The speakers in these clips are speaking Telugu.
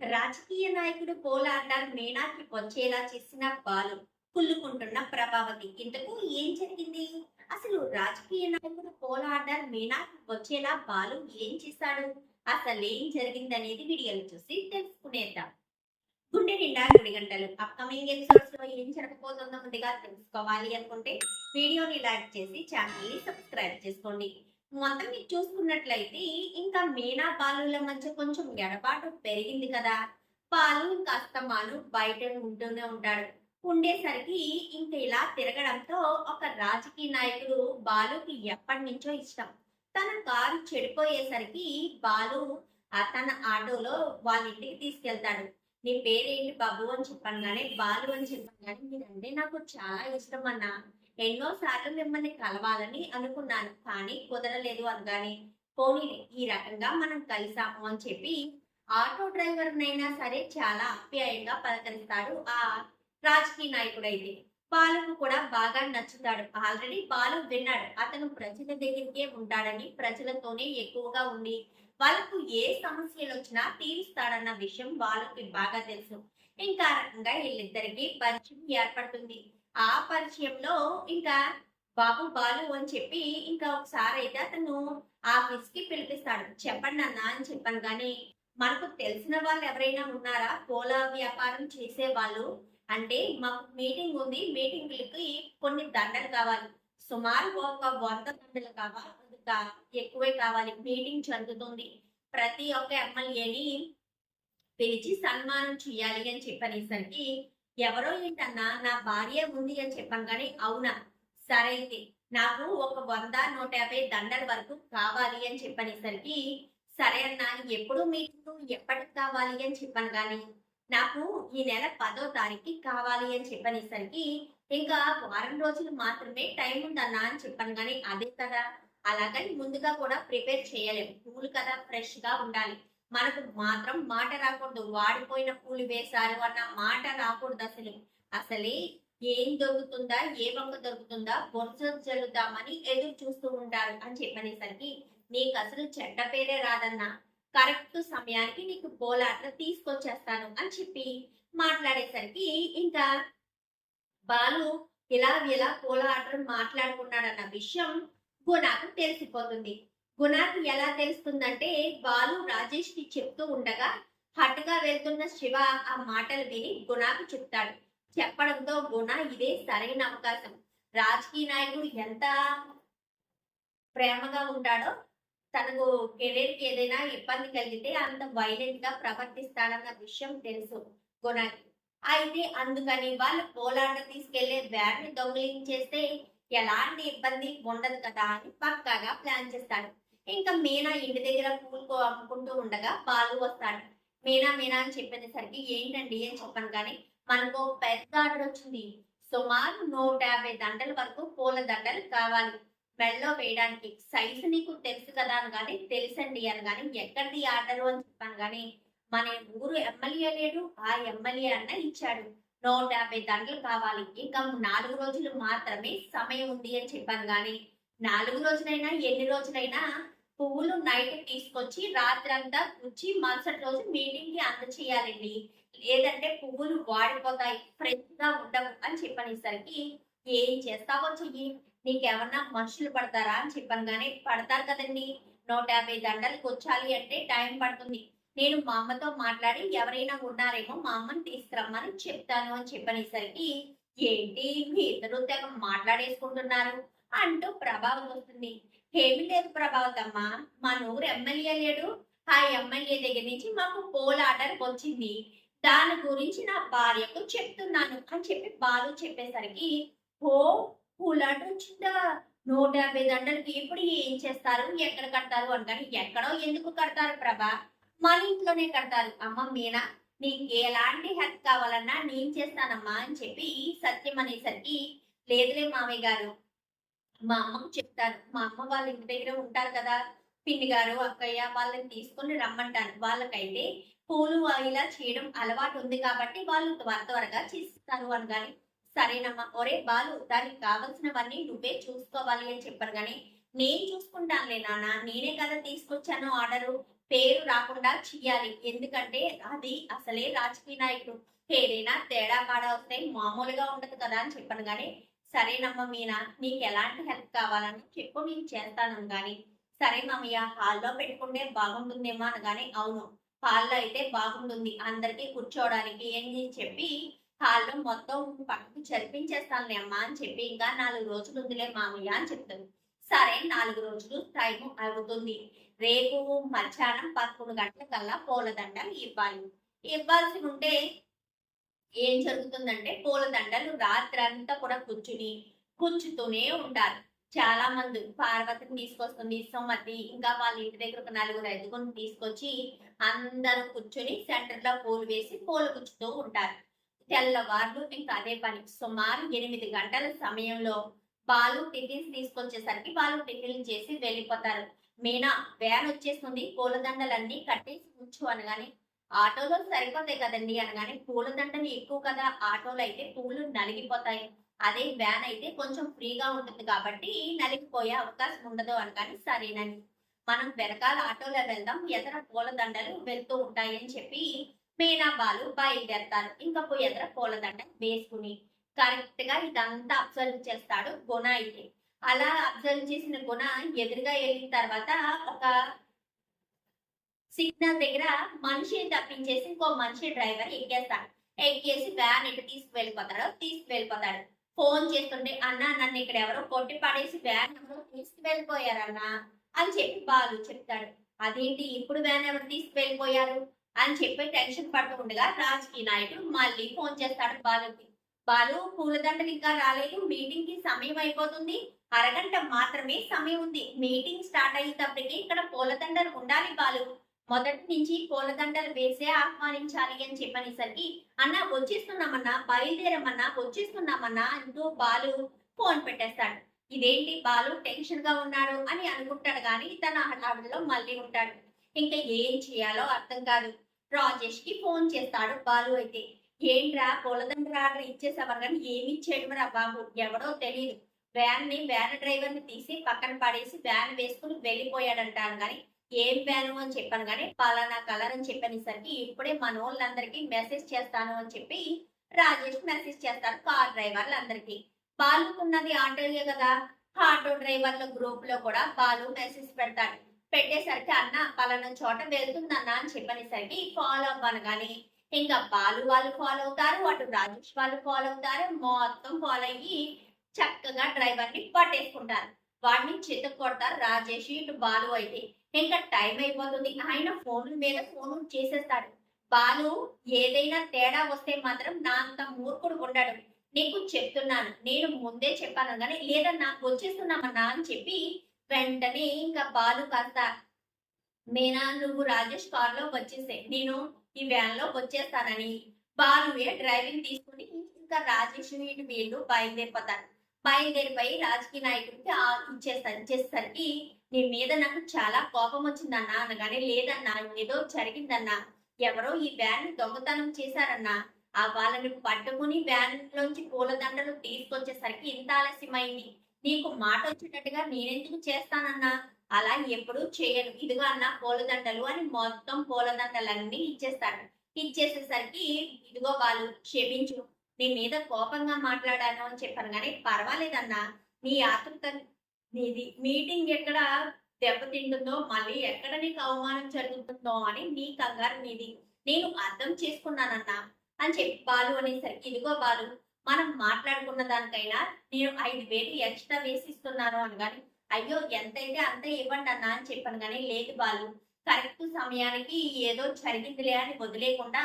రాజకీయ నాయకుడు పోలార్డార్ మేనాకి వచ్చేలా చేసిన బాలు కుళ్ళుకుంటున్న ప్రభావతి. ఇంతకు ఏం జరిగింది? అసలు రాజకీయ నాయకుడు పోలార్డార్ మేనాకి వచ్చేలా బాలు ఏం చేశాడు? అసలు ఏం జరిగింది అనేది వీడియోలు చూసి తెలుసుకునేద్దాం. గుండె నిండా గుడి గంటలు. అప్కమింగ్ ఎపిసోడ్స్లో ఏం జరగబోతుందో ముందుగా తెలుసుకోవాలి అనుకుంటే వీడియోని లైక్ చేసి ఛానల్ని సబ్స్క్రైబ్ చేసుకోండి. మొత్తం మీరు చూసుకున్నట్లయితే ఇంకా మీనా బాలుల మధ్య కొంచెం ఎడబాటు పెరిగింది కదా. బాలు కాస్త మాలు బయట ఉంటూనే ఉంటాడు. ఉండేసరికి ఇంక ఇలా తిరగడంతో ఒక రాజకీయ నాయకుడు బాలుకి ఎప్పటి నుంచో ఇష్టం. తన కారు చెడిపోయేసరికి బాలు తన ఆటోలో వాళ్ళ ఇంటికి తీసుకెళ్తాడు. నీ పేరేంటి బాబు అని చెప్పాను కానీ బాలు అని చెప్పాను కానీ మీరంటే నాకు చాలా ఇష్టం అన్నా. ఎన్నో సార్లు మిమ్మల్ని కలవాలని అనుకున్నాను కానీ కుదరలేదు అనగానే పోనీ ఈ రకంగా మనం కలిసాము అని చెప్పి ఆటో డ్రైవర్ నైనా సరే చాలా ఆప్యాయంగా పలకరిస్తాడు ఆ రాజకీయ నాయకుడైతే. బాలుకు కూడా బాగా నచ్చుతాడు. ఆల్రెడీ బాలు విన్నాడు. అతను ప్రజల దగ్గరికే ఉంటాడని ప్రజలతోనే ఎక్కువగా ఉండి వాళ్ళకు ఏ సమస్యలు వచ్చినా తీరుస్తాడన్న విషయం వాళ్ళకి బాగా తెలుసు. ఇంకా రకంగా వీళ్ళిద్దరికి పరిచయం ఏర్పడుతుంది. ఆ పరిచయంలో ఇంకా బాబు బాలు అని చెప్పి ఇంకా ఒకసారి అయితే అతను ఆఫీస్కి పిలిపిస్తాడు. చెప్పండి అన్న అని చెప్పాను. కానీ మనకు తెలిసిన వాళ్ళు ఎవరైనా ఉన్నారా? పూల వ్యాపారం చేసే వాళ్ళు అంటే మాకు మీటింగ్ ఉంది. మీటింగ్లకి కొన్ని దండలు కావాలి. సుమారు ఒక వంద దండలు కావాలి. ఎక్కువే కావాలి. మీటింగ్ జరుగుతుంది. ప్రతి ఒక్క ఎమ్మెల్యేని పిలిచి సన్మానం చేయాలి అని చెప్పనేసరికి ఎవరో ఏంటన్నా నా భార్య ఉంది అని చెప్పాను కానీ అవునా? సరే అయితే నాకు ఒక వంద నూట యాభై దండల వరకు కావాలి అని చెప్పనేసరికి సరే అన్న ఎప్పుడు మీకు ఎప్పటికి కావాలి అని చెప్పాను కానీ నాకు ఈ నెల పదో తారీఖు కావాలి అని చెప్పనేసరికి ఇంకా వారం రోజులు మాత్రమే టైం ఉందన్నా అని చెప్పాను కానీ అదే కదా. అలాగని ముందుగా కూడా ప్రిపేర్ చేయలేము పూలు కదా ఫ్రెష్గా ఉండాలి. మనకు మాత్రం మాట రాకూడదు. వాడిపోయిన పూలు వేశారు అన్న మాట రాకూడదు అసలు. అసలే ఏం దొరుకుతుందా ఏ వంక దొరుకుతుందా బొత్స జల్లుదామని ఎదురు చూస్తూ ఉంటారు అని చెప్పనేసరికి నీకు అసలు చెడ్డ పేరే రాదన్నా. కరెక్ట్ సమయానికి నీకు బోలాట్ల తీసుకొచ్చేస్తాను అని చెప్పి మాట్లాడేసరికి ఇంకా బాలు ఇలా ఇలా పోలాటలు మాట్లాడుకున్నాడన్న విషయం గుణాకు తెలిసిపోతుంది. గుణాకి ఎలా తెలుస్తుందంటే బాలు రాజేష్కి చెప్తూ ఉండగా హట్టుగా వెళ్తున్న శివ ఆ మాటలు విని గుణాకు చెప్తాడు. చెప్పడంతో గుణ ఇదే సరైన అవకాశం. రాజకీయ నాయకుడు ఎంత ప్రేమగా ఉంటాడో తనకు కెరీర్కి ఏదైనా ఇబ్బంది కలిగితే అంత వైలెంట్గా ప్రవర్తిస్తాడన్న విషయం తెలుసు గుణాకి. అయితే అందుకని వాళ్ళు పోలాండ తీసుకెళ్ళే బ్యాట్ని దొంగిలించేస్తే ఎలాంటి ఇబ్బంది ఉండదు కదా అని పక్కాగా ప్లాన్ చేస్తాడు. ఇంకా మీనా ఇంటి దగ్గర పూలు అమ్ముకుంటూ ఉండగా బాలు వస్తాడు. మీనా మీనా అని చెప్పేసరికి ఏంటండి అని చెప్పాను కానీ మనకు పెద్ద ఆర్డర్ వచ్చింది. సుమారు నూట యాభై దండల వరకు పూల దండలు కావాలి. మెడలో వేయడానికి సైజు నీకు తెలుసు కదా అని కానీ తెలుసండి అని కానీ ఎక్కడిది ఆర్డర్ అని చెప్పాను కానీ మన ఊరు ఎమ్మెల్యే లేడు. ఆ ఎమ్మెల్యే అన్న ఇచ్చాడు. నూట యాభై దండలు కావాలి. ఇంకా నాలుగు రోజులు మాత్రమే సమయం ఉంది అని చెప్పాను కానీ నాలుగు రోజులైనా ఎన్ని రోజులైనా పువ్వులు నైట్ తీసుకొచ్చి రాత్రి అంతా మరుసటి రోజు మీటింగ్కి అందచేయాలండి. లేదంటే పువ్వులు వాడిపోతాయి. ఫ్రెష్గా ఉండవు అని చెప్పనేసరికి ఏం చేస్తావో చెయ్యి. నీకేమన్నా మనుషులు పడతారా? అని చెప్పాను. కానీ పడతారు కదండి. నూట యాభై దండలకు వచ్చాలి అంటే టైం పడుతుంది. నేను మా అమ్మతో మాట్లాడి ఎవరైనా ఉన్నారేమో మా అమ్మని తీసుకురమ్మని చెప్తాను అని చెప్పనేసరికి ఏంటి? మీ ఇద్దరు తెగ మాట్లాడేసుకుంటున్నారు అంటూ ప్రభావం వస్తుంది. ఏమి లేదు ప్రభావతమ్మ. మా ఊరు ఎమ్మెల్యే లేడు. ఆ ఎమ్మెల్యే దగ్గర నుంచి మాకు పోల్ ఆర్డర్ వచ్చింది. దాని గురించి నా భార్యకు చెప్తున్నాను అని చెప్పి బాలు చెప్పేసరికి ఓ పూలాట వచ్చిందా? నూట యాభై దండలకి ఇప్పుడు ఏం చేస్తారు? ఎక్కడ కడతారు అంటారు? ఎక్కడో ఎందుకు కడతారు ప్రభా? మన ఇంట్లోనే కడతారు. అమ్మ మీనా నీకు ఎలాంటి హెల్ప్ కావాలన్నా నేను చేస్తానమ్మా అని చెప్పి సత్యం అనేసరికి లేదులే మామయ్య గారు మా అమ్మకు చెప్తాను. మా అమ్మ వాళ్ళ ఇంటి దగ్గర ఉంటారు కదా పిన్ని గారు అక్కయ్య వాళ్ళని తీసుకొని రమ్మంటాను. వాళ్ళకైతే పూలు ఇలా చేయడం అలవాటు ఉంది కాబట్టి వాళ్ళు త్వర త్వరగా చేస్తారు అనగాని సరేనమ్మా ఒరే బాలు దానికి కావలసినవన్నీ నువ్వే చూసుకోవాలి అని చెప్పారు. కానీ నేను చూసుకుంటానులే నాన్న నేనే కదా తీసుకొచ్చాను ఆర్డరు. పేరు రాకుండా చెయ్యాలి. ఎందుకంటే అది అసలే రాజకీయ నాయకుడు. ఏదైనా తేడా పాడా వస్తే మామూలుగా ఉండదు కదా అని చెప్పాను. కానీ సరేనమ్మ మీనా నీకు ఎలాంటి హెల్ప్ కావాలని చెప్పు నేను చేస్తాను కానీ సరే మామయ్య హాల్లో పెట్టుకుంటే బాగుంటుందేమో అనగానే అవును. హాల్లో అయితే బాగుంటుంది. అందరికీ కూర్చోవడానికి ఏంటి చెప్పి హాల్లో మొత్తం పక్కకు చరిపించేస్తానులే అమ్మా అని చెప్పి ఇంకా నాలుగు రోజులు ఉందిలే మామయ్య అని చెప్తుంది సరే నాలుగు రోజులు టైం అవుతుంది. రేపు మధ్యాహ్నం పదకొండు గంటల కల్లా పూలదండలు ఇవ్వాలి. ఇవ్వాల్సి ఉంటే ఏం జరుగుతుందంటే పూలదండలు రాత్రంతా కూడా కూర్చుని కూర్చుతూనే ఉంటారు. చాలా మంది పార్వతిని తీసుకొస్తుంది సోమతి ఇంకా వాళ్ళ ఇంటి దగ్గర ఒక నలుగురు ఐదుగురిని తీసుకొచ్చి అందరూ కూర్చొని సెంటర్లో పూలు వేసి పూలు గుచ్చుతూ ఉంటారు. తెల్లవార్లు ఇంకా అదే పని. సుమారు ఎనిమిది గంటల సమయంలో వాళ్ళు టిఫిన్స్ తీసుకొచ్చేసరికి వాళ్ళు టిఫిన్ చేసి వెళ్ళిపోతారు. మీనా వ్యాన్ వచ్చేస్తుంది పూలదండలన్నీ కట్టేసి ఉంచు అనగానే ఆటోలో సరిపోతాయి కదండి అనగానే పూలదండలు ఎక్కువ కదా ఆటోలో అయితే పూలు నలిగిపోతాయి. అదే వ్యాన్ అయితే కొంచెం ఫ్రీగా ఉంటుంది కాబట్టి నలిగిపోయే అవకాశం ఉండదు అనగానే సరేనని మనం వెనకాల ఆటోలో వెళ్దాం ఎదర పూలదండలు వెళ్తూ ఉంటాయి అని చెప్పి మీనా బాలు బయలుదేరతారు. ఇంకా పోయి ఎదర పూలదండ వేసుకుని కరెక్ట్గా ఇదంతా అబ్జర్వ్ చేస్తాడు గుణ అయితే. అలా అబ్జర్వ్ చేసిన గుణ ఎదురుగా వెళ్ళిన తర్వాత ఒక సిగ్నల్ దగ్గర మనిషిని తప్పించేసి ఇంకో మనిషి డ్రైవర్ ఎక్కేస్తాడు. ఎక్కేసి వ్యాన్ ఇటు తీసుకువెళ్ళిపోతాడు తీసుకువెళ్ళిపోతాడు. ఫోన్ చేస్తుంటే అన్న నన్ను ఇక్కడ ఎవరో కొట్టి పడేసి వ్యాన్ ఎవరో తీసుకువెళ్ళిపోయారన్నా అని చెప్పి బాలు చెప్తాడు. అదేంటి ఇప్పుడు వ్యాన్ ఎవరు తీసుకువెళ్ళిపోయారు? అని చెప్పి టెన్షన్ పడుతూ ఉండగా రాజకీయ నాయకుడు మళ్ళీ ఫోన్ చేస్తాడు బాలుకి. బాలు పూలదండలు ఇంకా రాలేదు. మీటింగ్కి సమయం అయిపోతుంది. అరగంట మాత్రమే సమయం ఉంది. మీటింగ్ స్టార్ట్ అయ్యేటప్పటికి ఇక్కడ పూలదండలు ఉండాలి బాలు. మొదటి నుంచి పూలదండలు వేసే ఆహ్వానించాలి అని చెప్పనేసరికి అన్న వచ్చేస్తున్నామన్నా బయలుదేరమన్నా వచ్చేస్తున్నామన్నా అంటూ బాలు ఫోన్ పెట్టేస్తాడు. ఇదేంటి? బాలు టెన్షన్గా ఉన్నాడు అని అనుకుంటాడు కానీ తన హడావిడిలో మళ్ళీ ఉంటాడు. ఇంకా ఏం చేయాలో అర్థం కాదు రాజేష్కి ఫోన్ చేస్తాడు బాలు అయితే. ఏంట్రా పూలదండ ఆర్డర్ ఇచ్చేసావని కానీ ఏమి ఇచ్చేయడం రా బాబు? ఎవడో తెలియదు వ్యాన్ని వ్యాన్ డ్రైవర్ని తీసి పక్కన పడేసి వ్యాన్ వేసుకుని వెళ్ళిపోయాడంటాను కానీ ఏం వ్యాను అని చెప్పాను కానీ పలానా కలర్ అని చెప్పనేసరికి ఇప్పుడే మన వాళ్ళందరికీ మెసేజ్ చేస్తాను అని చెప్పి రాజేష్ మెసేజ్ చేస్తారు కార్ డ్రైవర్లందరికీ బాలుకున్నది ఆటోలే కదా ఆటో డ్రైవర్ల గ్రూప్లో కూడా బాలు మెసేజ్ పెడతాడు. పెట్టేసరికి అన్న పలానా చోట వెళ్తుందన్న అని చెప్పనేసరికి ఫాలో అవ్వను కానీ ఇంకా బాలు వాళ్ళు ఫాలో అవుతారు అటు రాజేష్ వాళ్ళు ఫాలో అవుతారు మొత్తం ఫాలో అయ్యి చక్కగా డ్రైవర్ని పట్టేసుకుంటారు. వాడిని చేత కొడతారు. రాజేష్ ఇటు బాలు అయితే ఇంకా టైం అయిపోతుంది. ఆయన ఫోన్ మీద ఫోన్ చేసేస్తాడు. బాలు ఏదైనా తేడా వస్తే మాత్రం నా అంత మూర్ఖుడు ఉండడు. నీకు చెప్తున్నాను. నేను ముందే చెప్పాను కానీ లేదా నాకు వచ్చేస్తున్నామన్నా అని చెప్పి వెంటనే ఇంకా బాలు కాస్త మీనా నువ్వు రాజేష్ కార్లో వచ్చేసే. నేను ఈ వ్యాన్లో వచ్చేస్తానని. బాలువే డ్రైవింగ్ తీసుకుని ఇంకా రాజేష్ వీళ్ళు బయలుదేరిపోతారు. బయలుదేరిపోయి రాజకీయ నాయకుడికి ఇచ్చేస్తాను ఇచ్చేసరికి నీ మీద నాకు చాలా కోపం వచ్చిందన్నా అనగానే లేదన్నా ఏదో జరిగిందన్నా. ఎవరో ఈ వ్యాన్ దొంగతనం చేశారన్నా. ఆ వాళ్ళని పట్టుకుని వ్యాన్ లోంచి పూలదండలు తీసుకొచ్చేసరికి ఇంత ఆలస్యమైంది. నీకు మాట వచ్చేటట్టుగా నేనెందుకు చేస్తానన్నా? అలా ఎప్పుడూ చేయను. ఇదిగో అన్న పూలదండలు అని మొత్తం పూలదండలన్నీ ఇచ్చేస్తాడు. ఇచ్చేసేసరికి ఇదిగో వాళ్ళు క్షమించు. నీ మీద కోపంగా మాట్లాడాను అని చెప్పాను. కానీ పర్వాలేదన్నా నీ ఆతృత నీది మీటింగ్ ఎక్కడ దెబ్బతింటుందో మళ్ళీ ఎక్కడ నీకు అవమానం జరుగుతుందో అని నీ కంగారు నీది. నేను అర్థం చేసుకున్నానన్నా అని చెప్పి బాలు అనేసరికి ఇదిగో బాలు మనం మాట్లాడుకున్న దానికైనా నేను ఐదు వేలు ఎక్స్ట్రా వేసిస్తున్నాను కానీ అయ్యో ఎంతైతే అంత ఇవ్వండి అన్నా అని చెప్పాను. కానీ లేదు బాలు కరెక్ట్ సమయానికి ఏదో జరిగిందిలే అని వదిలేకుండా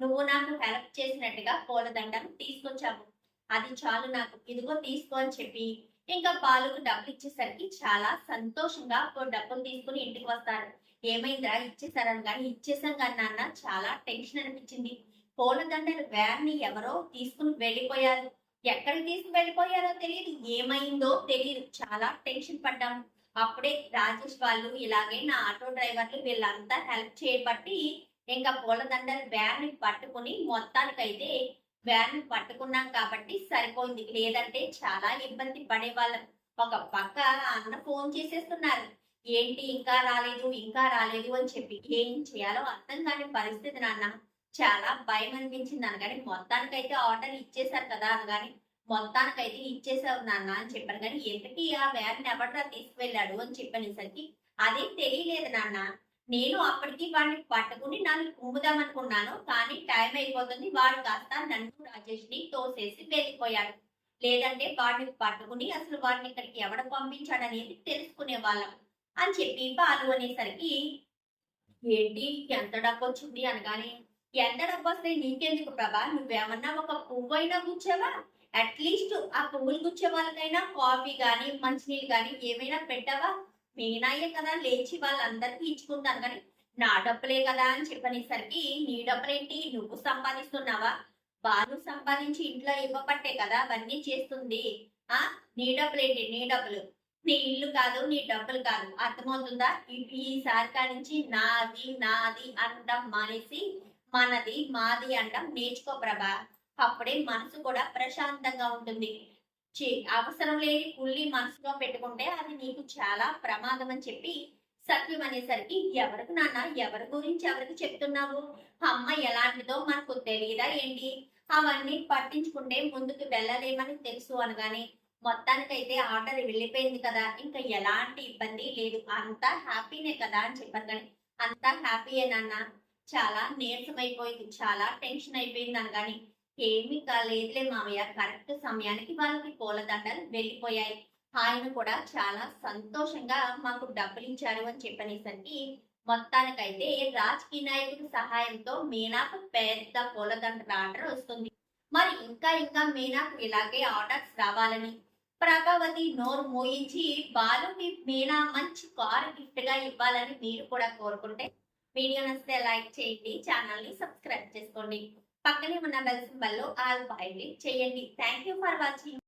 నువ్వు నాకు హెల్ప్ చేసినట్టుగా పూలదండను తీసుకొచ్చావు. అది చాలు నాకు. ఇదిగో తీసుకో అని చెప్పి ఇంకా బాలుకు డబ్బులు ఇచ్చేసరికి చాలా సంతోషంగా డబ్బులు తీసుకుని ఇంటికి వస్తాడు. ఏమైందిరా? ఇచ్చేసారని కానీ ఇచ్చేసాం కానీ నాన్న చాలా టెన్షన్ అనిపించింది. పూలదండలు వ్యాన్ని ఎవరో తీసుకుని వెళ్ళిపోయారు. ఎక్కడికి తీసుకుని వెళ్ళిపోయారో తెలియదు. ఏమైందో తెలియదు. చాలా టెన్షన్ పడ్డాం అప్పుడే రాజేష్ వాళ్ళు ఇలాగే నా ఆటో డ్రైవర్లు వీళ్ళంతా హెల్ప్ చేయబట్టి ఇంకా పూలదండలు వ్యాన్ని పట్టుకుని మొత్తానికైతే వ్యాన్ పట్టుకున్నాం కాబట్టి సరిపోయింది. లేదంటే చాలా ఇబ్బంది పడేవాళ్ళం. ఒక పక్క అన్న ఫోన్ చేసేస్తున్నారు. ఏంటి ఇంకా రాలేదు ఇంకా రాలేదు అని చెప్పి. ఏం చేయాలో అర్థం కాని పరిస్థితి నాన్న. చాలా భయం అనిపించింది అనగాని మొత్తానికైతే ఆర్డర్ ఇచ్చేశారు కదా అనగాని మొత్తానికైతే ఇచ్చేసావు నాన్న అని చెప్పాను కానీ ఎందుకు ఆ వ్యాన్ ఎవడరా తీసుకువెళ్ళాడు అని చెప్పనేసరికి అదేం తెలియలేదు నాన్న. నేను అప్పటికి వాడిని పట్టుకుని నన్ను కుమ్ముదాం అనుకున్నాను కానీ టైం అయిపోతుంది. వాడు కాస్త నన్ను రాజేష్ని తోసేసి వెళ్ళిపోయాడు. లేదంటే వాడిని పట్టుకుని అసలు వాడిని ఇక్కడికి ఎవడ పంపించాడనేది తెలుసుకునే వాళ్ళం అని చెప్పి బాలు అనేసరికి ఏంటి ఎంత డబ్బు వచ్చింది? అనగానే ఎంత డబ్బు వస్తే నీకెందుకు ప్రభా? నువ్వేమన్నా ఒక పువ్వు అయినా గుచ్చావా? అట్లీస్ట్ ఆ పువ్వులు గుచ్చే వాళ్ళకైనా కాఫీ కానీ మంచినీళ్ళు కానీ ఏమైనా పెట్టావా? మీనాయే కదా లేచి వాళ్ళందరికీ ఇచ్చుకుంటాను కానీ నా డబ్బులే కదా అని చెప్పనేసరికి నీ డబ్బులేంటి? నువ్వు సంపాదిస్తున్నావా? వాళ్ళు సంపాదించి ఇంట్లో ఇవ్వబట్టే కదా అవన్నీ చేస్తుంది. ఆ? నీ డబ్బులేంటి? నీ డబ్బులు. నీ ఇల్లు కాదు నీ డబ్బులు కాదు. అర్థమవుతుందా? ఈ- ఈసారి కానించి నాది నాది అనడం మానేసి మనది మాది అనడం నేర్చుకో ప్రభా. అప్పుడే మనసు కూడా ప్రశాంతంగా ఉంటుంది. అవసరం లేని కుళ్ళి మనసులో పెట్టుకుంటే అది నీకు చాలా ప్రమాదం అని చెప్పి సత్యం అనేసరికి ఎవరికి నాన్న? ఎవరి గురించి ఎవరికి చెప్తున్నావు? అమ్మ ఎలాంటిదో మనకు తెలియదా ఏంటి? అవన్నీ పట్టించుకుంటే ముందుకు వెళ్ళలేమని తెలుసు అనగానే మొత్తానికైతే ఆర్డర్ వెళ్ళిపోయింది కదా ఇంకా ఎలాంటి ఇబ్బంది లేదు. అంతా హ్యాపీనే కదా అని చెప్పారు కానీ అంతా హ్యాపీయే నాన్న. చాలా నీరసం అయిపోయింది. చాలా టెన్షన్ అయిపోయింది అనగాని ఏమీ కాలేదులే మామయ్య. కరెక్ట్ సమయానికి వాళ్ళకి పూలదండలు వెళ్ళిపోయాయి. ఆయన కూడా చాలా సంతోషంగా మాకు డబ్బులు ఇచ్చారు అని చెప్పనేసరికి మొత్తానికైతే రాజకీయ నాయకుడి సహాయంతో మీనాకు పెద్ద పూలదండల ఆర్డర్ వస్తుంది. మరి ఇంకా ఇంకా మీనాకు ఇలాగే ఆర్డర్స్ రావాలని ప్రభావతి నోరు మోయించి బాలుకి మీనా మంచి కారు గిఫ్ట్గా ఇవ్వాలని మీరు కూడా కోరుకుంటే వీడియో నచ్చితే లైక్ చేయండి ఛానల్ని సబ్స్క్రైబ్ చేసుకోండి. పక్కనే ఉన్న బెల్ సింబల్లో ఆల్ చేయండి. Thank you for watching